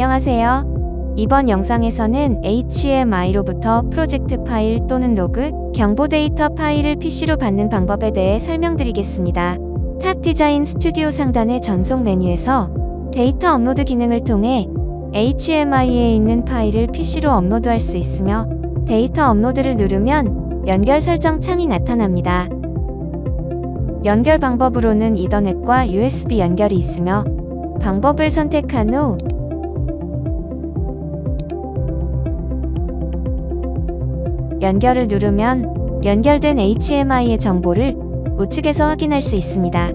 안녕하세요. 이번 영상에서는 HMI로부터 프로젝트 파일 또는 로그, 경보 데이터 파일을 PC로 받는 방법에 대해 설명드리겠습니다. 탑 디자인 스튜디오 상단의 전송 메뉴에서 데이터 업로드 기능을 통해 HMI에 있는 파일을 PC로 업로드할 수 있으며 데이터 업로드를 누르면 연결 설정 창이 나타납니다. 연결 방법으로는 이더넷과 USB 연결이 있으며 방법을 선택한 후 연결을 누르면 연결된 HMI의 정보를 우측에서 확인할 수 있습니다.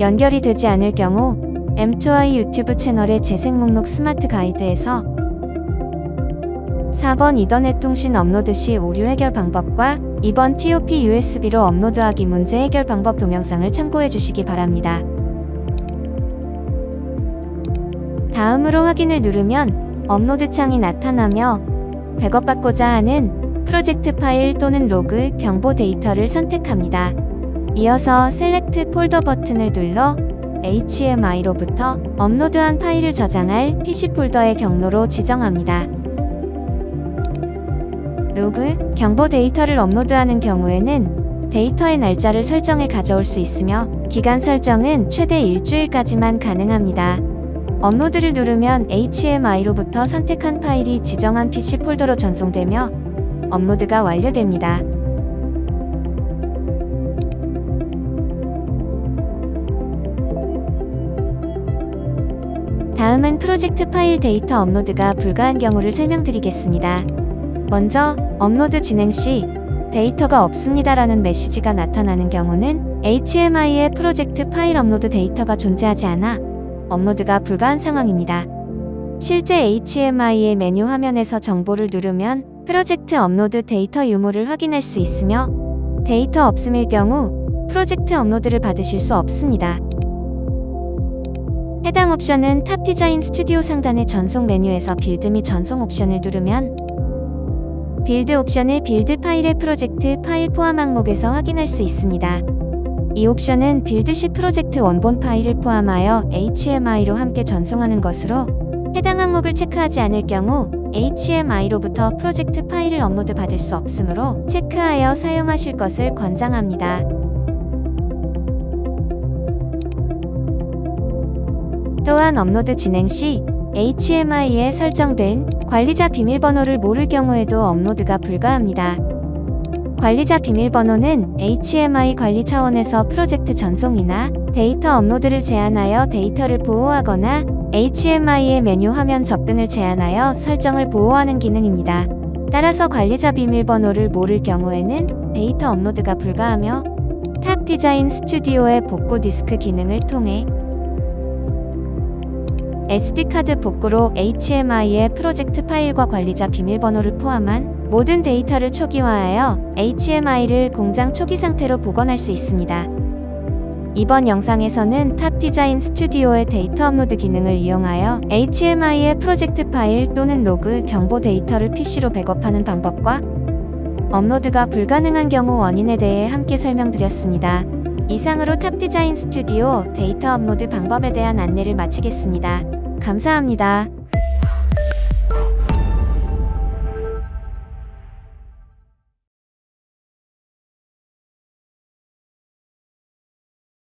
연결이 되지 않을 경우 M2I 유튜브 채널의 재생 목록 스마트 가이드에서 4번 이더넷 통신 업로드 시 오류 해결 방법과 2번 TOP USB로 업로드하기 문제 해결 방법 동영상을 참고해 주시기 바랍니다. 다음으로 확인을 누르면 업로드 창이 나타나며 백업받고자 하는 프로젝트 파일 또는 로그 경보 데이터를 선택합니다. 이어서 셀렉트 폴더 버튼을 눌러 HMI로부터 업로드한 파일을 저장할 PC 폴더의 경로로 지정합니다. 로그, 경보 데이터를 업로드하는 경우에는 데이터의 날짜를 설정해 가져올 수 있으며 기간 설정은 최대 일주일까지만 가능합니다. 업로드를 누르면 HMI로부터 선택한 파일이 지정한 PC 폴더로 전송되며 업로드가 완료됩니다. 다음은 프로젝트 파일 데이터 업로드가 불가한 경우를 설명드리겠습니다. 먼저 업로드 진행 시 데이터가 없습니다라는 메시지가 나타나는 경우는 HMI의 프로젝트 파일 업로드 데이터가 존재하지 않아 업로드가 불가한 상황입니다. 실제 HMI의 메뉴 화면에서 정보를 누르면 프로젝트 업로드 데이터 유무를 확인할 수 있으며 데이터 없음일 경우 프로젝트 업로드를 받으실 수 없습니다. 해당 옵션은 탑 디자인 스튜디오 상단의 전송 메뉴에서 빌드 및 전송 옵션을 누르면 빌드 옵션을 빌드 파일의 프로젝트 파일 포함 항목에서 확인할 수 있습니다. 이 옵션은 빌드 시 프로젝트 원본 파일을 포함하여 HMI로 함께 전송하는 것으로 해당 항목을 체크하지 않을 경우 HMI로부터 프로젝트 파일을 업로드 받을 수 없으므로 체크하여 사용하실 것을 권장합니다. 또한 업로드 진행 시 HMI에 설정된 관리자 비밀번호를 모를 경우에도 업로드가 불가합니다. 관리자 비밀번호는 HMI 관리 차원에서 프로젝트 전송이나 데이터 업로드를 제한하여 데이터를 보호하거나 HMI의 메뉴 화면 접근을 제한하여 설정을 보호하는 기능입니다. 따라서 관리자 비밀번호를 모를 경우에는 데이터 업로드가 불가하며 탑 디자인 스튜디오의 복구 디스크 기능을 통해 SD카드 복구로 HMI의 프로젝트 파일과 관리자 비밀번호를 포함한 모든 데이터를 초기화하여 HMI를 공장 초기 상태로 복원할 수 있습니다. 이번 영상에서는 탑 디자인 스튜디오의 데이터 업로드 기능을 이용하여 HMI의 프로젝트 파일 또는 로그 경보 데이터를 PC로 백업하는 방법과 업로드가 불가능한 경우 원인에 대해 함께 설명드렸습니다. 이상으로 탑 디자인 스튜디오 데이터 업로드 방법에 대한 안내를 마치겠습니다. 감사합니다.